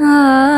啊。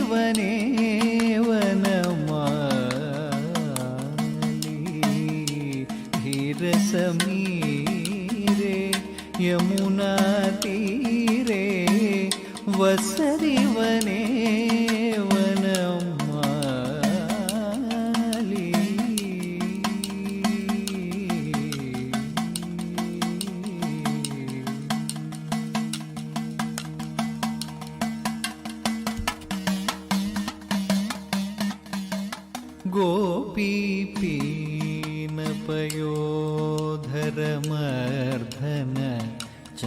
ಇವನೇ धीर समीरे यमुना तीरे वने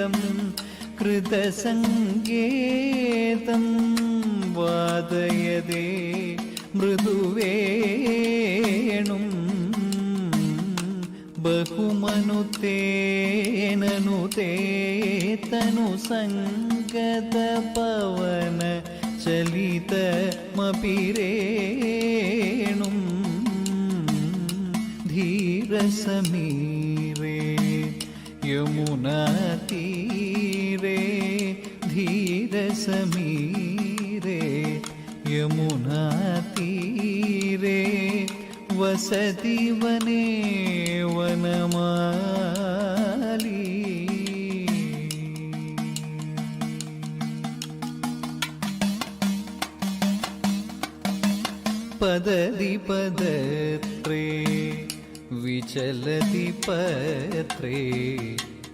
ഗീതം കൃതസംഗേതം വാദയതേ മൃദുവേണും ബഹുമനുതേനു തേതനു സംഗത പവന ചലിതമപിരേണും ധീരസമീ रे धीर यमुनाती रे वसति वने वनमाली पददि पदत्रे विचलति पत्रे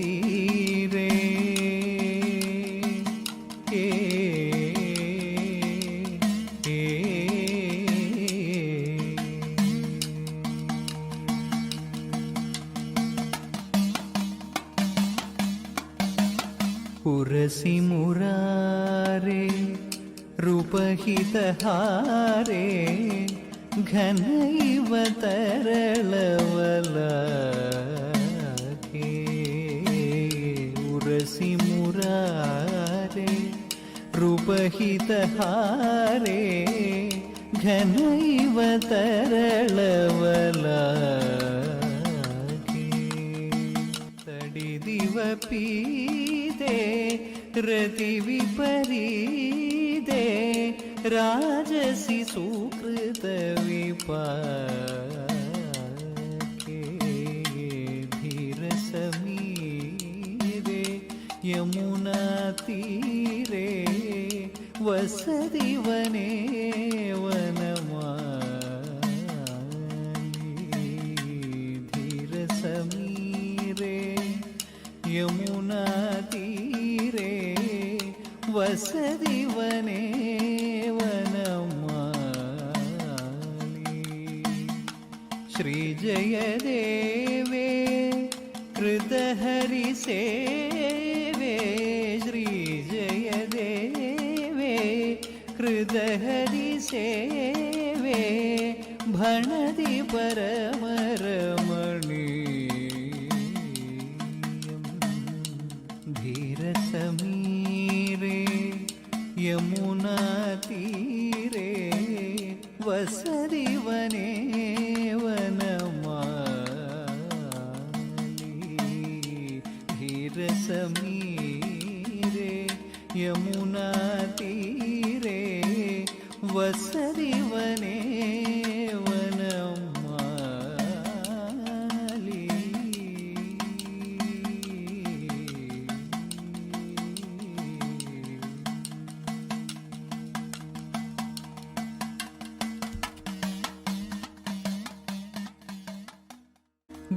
ತೀರೇ ಏ පුරසි මුරාරේ රුපහිතහාරේ ඝනයිවතරලවලා रे रूपहितहारे घनैव तरलवलाके तडिदिव पीते राजसी सुकृत विपा യമുന തീരേ വസതി വനേ വനമാധീരസമീരേ യമുന തീരേ വസതി വനേ വനമാലി ശ്രീജയദേവേ ഹൃദഹരി സേ वे सेवे भणति परमरम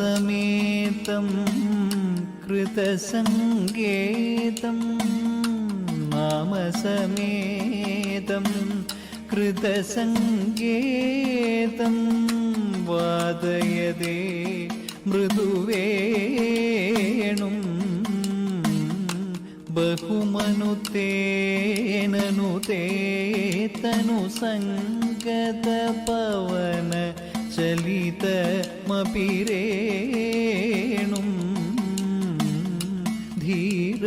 സമേതം कृतसङ्गेतं नाम समेतं कृतसङ्गेतं वादयदे मृदुवेणुं बहुमनुतेननुते तनुसङ्गतपवन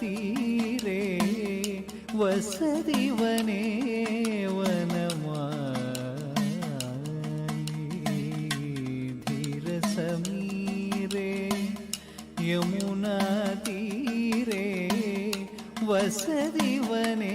തീരേ വസതിവനേ വനമാീരസമീരേ യമുന തീരെ വസതിവനേ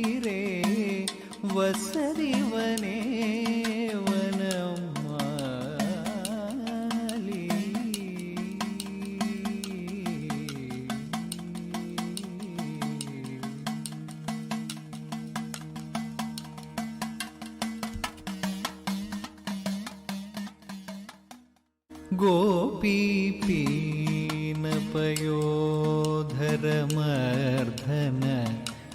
वसरिवने वनमाली गोपीपीनपयोधरमर्धना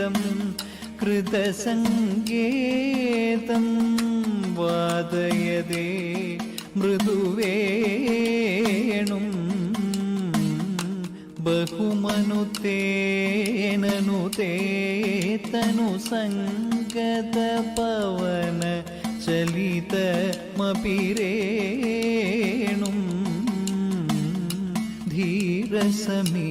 कृतं कृतसङ्केतं वादयदे മൃദുവേണും തേതനു സംഗത പവന ചലിതമപിരേണും ധീരസമീ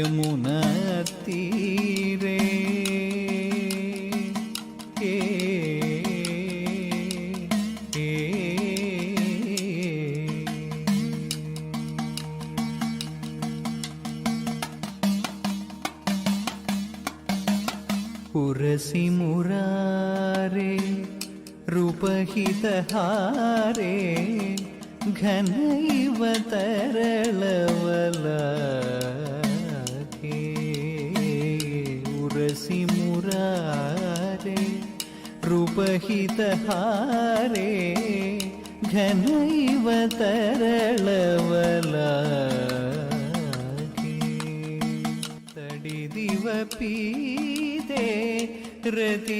यमुना तीरे පුරසි මුරාරේ රූපහිතහාරේ ඝනයිවතරලවලා रे रूपहितहारे घनैव तरलवलागे तडिदिवपीदे रतिविपरीदे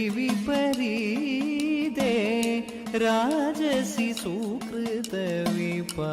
राजसि सुकृतविपा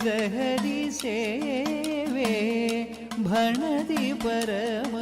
से सेवे भणति परम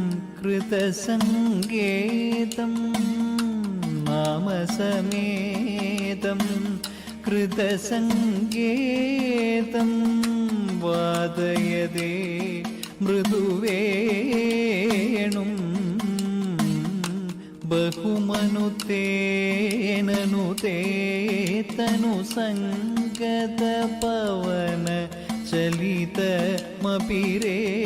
कृतसङ्केतं मम समेतं कृतसङ्केतं वादयदे मृदुवेणुं बहुमनुतेननुते तनुसङ्गतपवन चलितमपि रे